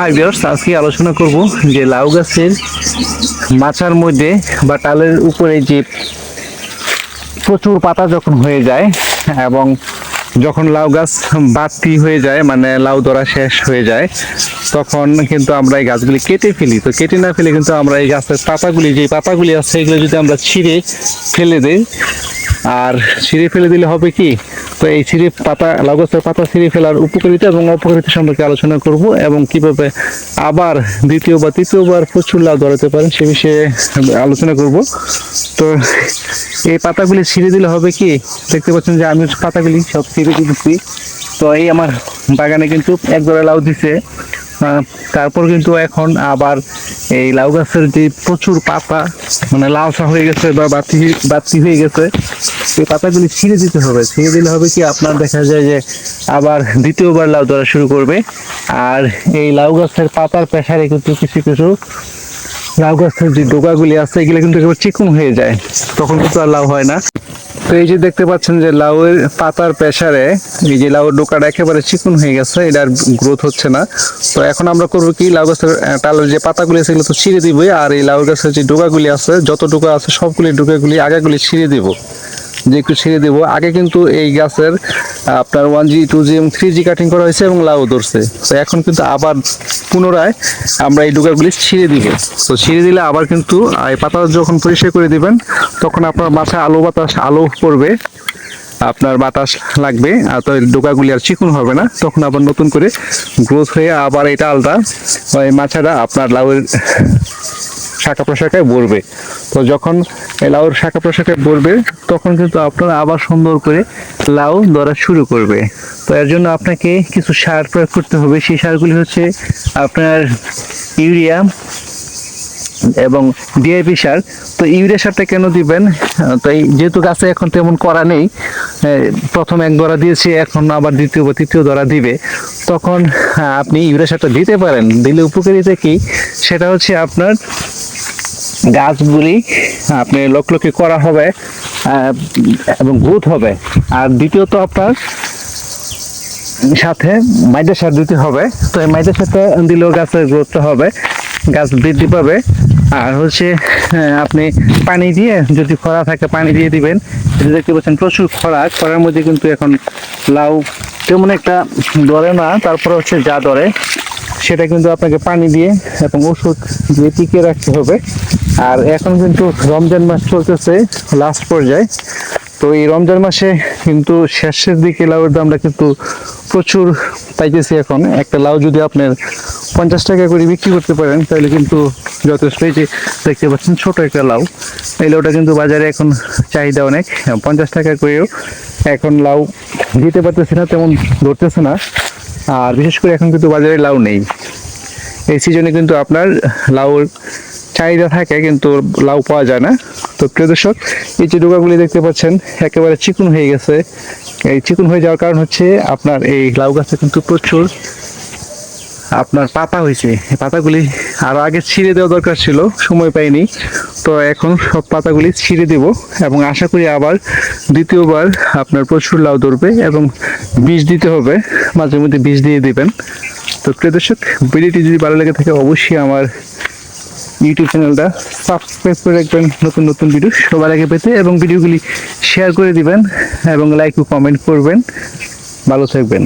Hi viewers আজকে আলোচনা করব যে লাউ গাছের মাচার মধ্যে বা টালের উপরে যে প্রচুর পাতা যখন হয়ে যায় এবং যখন লাউ গাছ বাড়তি হয়ে যায় মানে লাউ ধরা শেষ হয়ে যায়, তখন কিন্তু আমরা এই গাছগুলি কেটে ফেলি। তো কেটে না ফেলে কিন্তু আমরা এই গাছের পাতাগুলি যে পাতাগুলি আছে, এগুলো যদি আমরা ছিঁড়ে ফেলে দিই, আর ছিঁড়ে ফেলে দিলে হবে কি? তো এই সিঁড়ি পাতা লাউ পাতা সিঁড়ি ফেলার উপকারিতা এবং অপকারিতা সম্পর্কে আলোচনা করব এবং কীভাবে আবার দ্বিতীয় বা তৃতীয়বার প্রচুর লাউ ধরাতে পারেন সে বিষয়ে আলোচনা করব। তো এই পাতাগুলি ছিঁড়ে দিলে হবে কি? দেখতে পাচ্ছেন যে আমি পাতাগুলি সব ছিঁড়ে দিচ্ছি তো এই আমার বাগানে কিন্তু এক ধরে লাউ দিছে। তারপর কিন্তু এখন আবার এই লাউ গাছের যে প্রচুর পাতা মানে লালসা হয়ে গেছে বা বাতি বাতি হয়ে গেছে, এই পাতাগুলি ছিঁড়ে দিতে হবে। ছিঁড়ে দিলে হবে কি? আপনার দেখা যায় যে আবার দ্বিতীয়বার লাউ ধরা শুরু করবে। আর এই লাউ গাছের পাতার পেশারে কিন্তু কিছু কিছু লাউ গাছের যে ডোকাগুলি আছে, এগুলো কিন্তু একেবারে চিকন হয়ে যায়। তখন কিন্তু আর লাউ হয় না। তো এই যে দেখতে পাচ্ছেন যে লাউয়ের পাতার প্রেসারে এই যে লাউয়ের ডোকাটা একেবারে চিকন হয়ে গেছে, এটা আর গ্রোথ হচ্ছে না। তো এখন আমরা করব কি, লাউ গাছের টালের যে পাতাগুলি আছে এগুলো তো ছিঁড়ে দিবই, আর এই লাউ গাছের যে ডোকাগুলি আছে যত ডোকা আছে সবগুলি ডোকাগুলি আগাগুলি ছিঁড়ে দিব। যে একটু ছেড়ে দেব। আগে কিন্তু এই গাছের আপনার ওয়ান জি টু জি এবং থ্রি জি কাটিং করা হয়েছে এবং লাউ ধরছে। তো এখন কিন্তু আবার পুনরায় আমরা এই ডোকাগুলি ছিঁড়ে দিব। তো ছিঁড়ে দিলে আবার কিন্তু এই পাতা যখন পরিষ্কার করে দিবেন, তখন আপনার মাথায় আলো বাতাস, আলো পড়বে, আপনার বাতাস লাগবে, আর তো ডোকাগুলি আর চিকুন হবে না। তখন আবার নতুন করে গ্রোথ হয়ে আবার এটা আলটা মাছাটা আপনার লাউয়ের শাখা প্রশাখায় ভরবে। তো যখন লাউর শাখা প্রশাখায় ভরবে, তখন কিন্তু আপনারা আবার সুন্দর করে লাউ ধরা শুরু করবে। তো এর জন্য আপনাকে কিছু সার প্রয়োগ করতে হবে। সেই সারগুলি হচ্ছে আপনার ইউরিয়া এবং ডিআইপি সার। তো ইউরিয়া সারটা কেন দিবেন? তো এই যেহেতু গাছে এখন তেমন করা নেই প্রথম এক ধরা দিয়েছি, এখন আবার দ্বিতীয় বা তৃতীয় ধরা দিবে। তখন আপনি ইউরিয়া সারটা দিতে পারেন। দিলে উপকারিতা কি? সেটা হচ্ছে আপনার গাছগুলি আপনি লকলকি করা হবে এবং গ্রোথ হবে। আর দ্বিতীয়ত আপনার সাথে মাইদা সার দিতে হবে। তো এই মাইদা সারটা দিলেও গাছের গ্রোথটা হবে, গাছ বৃদ্ধি পাবে। আর হচ্ছে আপনি পানি দিয়ে যদি খরা থাকে, পানি দিয়ে দিবেন। এটা দেখতে পাচ্ছেন, প্রচুর খরা। খরার মধ্যে কিন্তু এখন লাউ তেমন একটা ধরে না, তারপরে হচ্ছে যা ধরে। সেটা কিন্তু আপনাকে পানি দিয়ে এবং ওষুধ দিয়ে টিকিয়ে রাখতে হবে। আর এখন কিন্তু রমজান মাস চলতেছে লাস্ট পর্যায়ে। তো এই রমজান মাসে কিন্তু শেষের দিকে লাউয়ের দামটা কিন্তু প্রচুর পাইতেছি এখন। একটা লাউ যদি আপনার পঞ্চাশ টাকা করে বিক্রি করতে পারেন, তাহলে কিন্তু যথেষ্ট। এই যে দেখতে পাচ্ছেন ছোট একটা লাউ। এই লাউটা কিন্তু বাজারে এখন চাহিদা অনেক। পঞ্চাশ টাকা করেও এখন লাউ দিতে পারতেছে না, তেমন ধরতেছে না। আর বিশেষ করে এখন কিন্তু বাজারে লাউ নেই। এই সিজনে কিন্তু আপনার লাউর চাহিদা থাকে কিন্তু লাউ পাওয়া যায় না। তো প্রিয় দর্শক, এই যে ডোকাগুলি দেখতে পাচ্ছেন, একেবারে চিকুন হয়ে গেছে। এই চিকুন হয়ে যাওয়ার কারণ হচ্ছে আপনার এই লাউ গাছে কিন্তু প্রচুর আপনার পাতা হয়েছে। পাতাগুলি আরও আগে ছিঁড়ে দেওয়া দরকার ছিল, সময় পাইনি। তো এখন সব পাতাগুলি ছিঁড়ে দেব এবং আশা করি আবার দ্বিতীয়বার আপনার প্রচুর লাউ ধরবে এবং বীজ দিতে হবে। মাঝে মধ্যে বীজ দিয়ে দিবেন। তো প্রিয় দর্শক, ভিডিওটি যদি ভালো লেগে থাকে, অবশ্যই আমার ইউটিউব চ্যানেলটা সাবস্ক্রাইব করে রাখবেন। নতুন নতুন ভিডিও সবার আগে পেতে এবং ভিডিওগুলি শেয়ার করে দিবেন এবং লাইক ও কমেন্ট করবেন। ভালো থাকবেন।